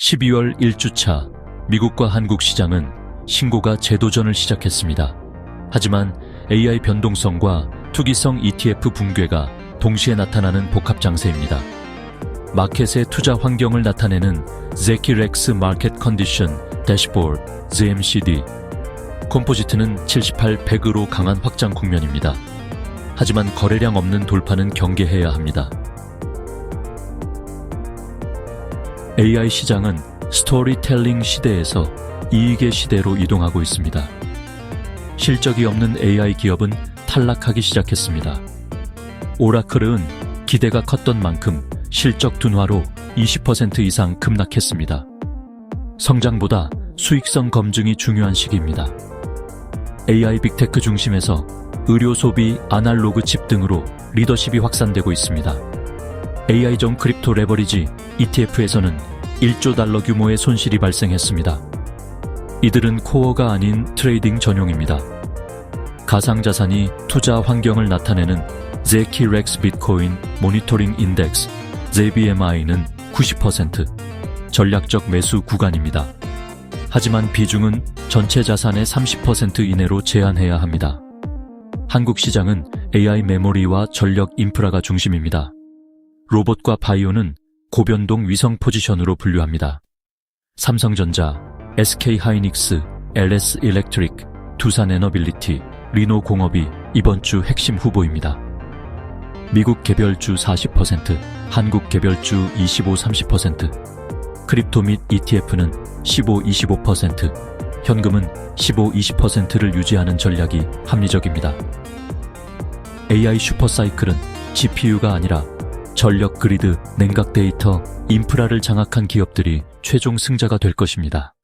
12월 1주차 미국과 한국 시장은 신고가 재도전을 시작했습니다. 하지만 AI 변동성과 투기성 ETF 붕괴가 동시에 나타나는 복합 장세입니다. 마켓의 투자 환경을 나타내는 제키렉스 마켓 컨디션 대시보드 ZMCD 컴포지트는 78, 100으로 강한 확장 국면입니다. 하지만 거래량 없는 돌파는 경계해야 합니다. AI 시장은 스토리텔링 시대에서 이익의 시대로 이동하고 있습니다. 실적이 없는 AI 기업은 탈락하기 시작했습니다. 오라클은 기대가 컸던 만큼 실적 둔화로 20% 이상 급락했습니다. 성장보다 수익성 검증이 중요한 시기입니다. AI 빅테크 중심에서 의료 소비, 아날로그 칩 등으로 리더십이 확산되고 있습니다. AI전 크립토 레버리지 ETF에서는 1조 달러 규모의 손실이 발생했습니다. 이들은 코어가 아닌 트레이딩 전용입니다. 가상자산이 투자 환경을 나타내는 제키렉스 비트코인 모니터링 인덱스 JBMI는 90% 전략적 매수 구간입니다. 하지만 비중은 전체 자산의 30% 이내로 제한해야 합니다. 한국 시장은 AI 메모리와 전력 인프라가 중심입니다. 로봇과 바이오는 고변동 위성 포지션으로 분류합니다. 삼성전자, SK 하이닉스, LS 일렉트릭, 두산 에너빌리티, 리노 공업이 이번 주 핵심 후보입니다. 미국 개별주 40%, 한국 개별주 25, 30%, 크립토 및 ETF는 15, 25%, 현금은 15, 20%를 유지하는 전략이 합리적입니다. AI 슈퍼사이클은 GPU가 아니라 전력 그리드, 냉각 데이터, 인프라를 장악한 기업들이 최종 승자가 될 것입니다.